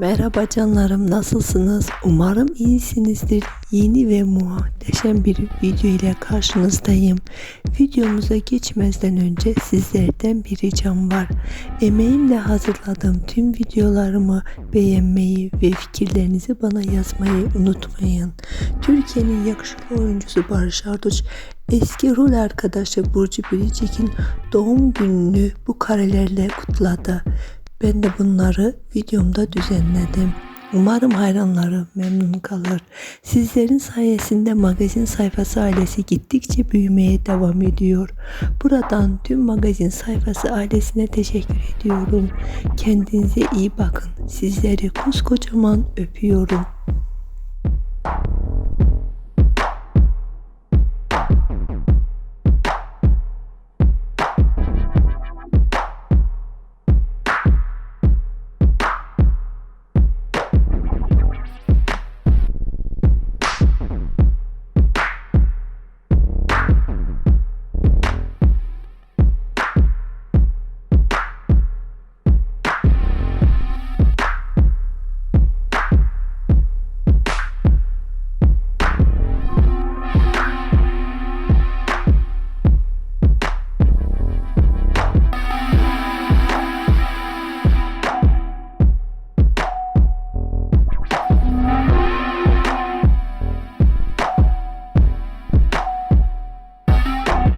Merhaba canlarım nasılsınız? Umarım iyisinizdir. Yeni ve muhteşem bir video ile karşınızdayım. Videomuza geçmezden önce sizlerden bir ricam var. Emeğimle hazırladığım tüm videolarımı beğenmeyi ve fikirlerinizi bana yazmayı unutmayın. Türkiye'nin yakışıklı oyuncusu Barış Arduç eski rol arkadaşı Burcu Biricik'in doğum gününü bu karelerle kutladı. Ben de bunları videomda düzenledim. Umarım hayranları memnun kalır. Sizlerin sayesinde magazin sayfası ailesi gittikçe büyümeye devam ediyor. Buradan tüm magazin sayfası ailesine teşekkür ediyorum. Kendinize iyi bakın. Sizleri koskocaman öpüyorum.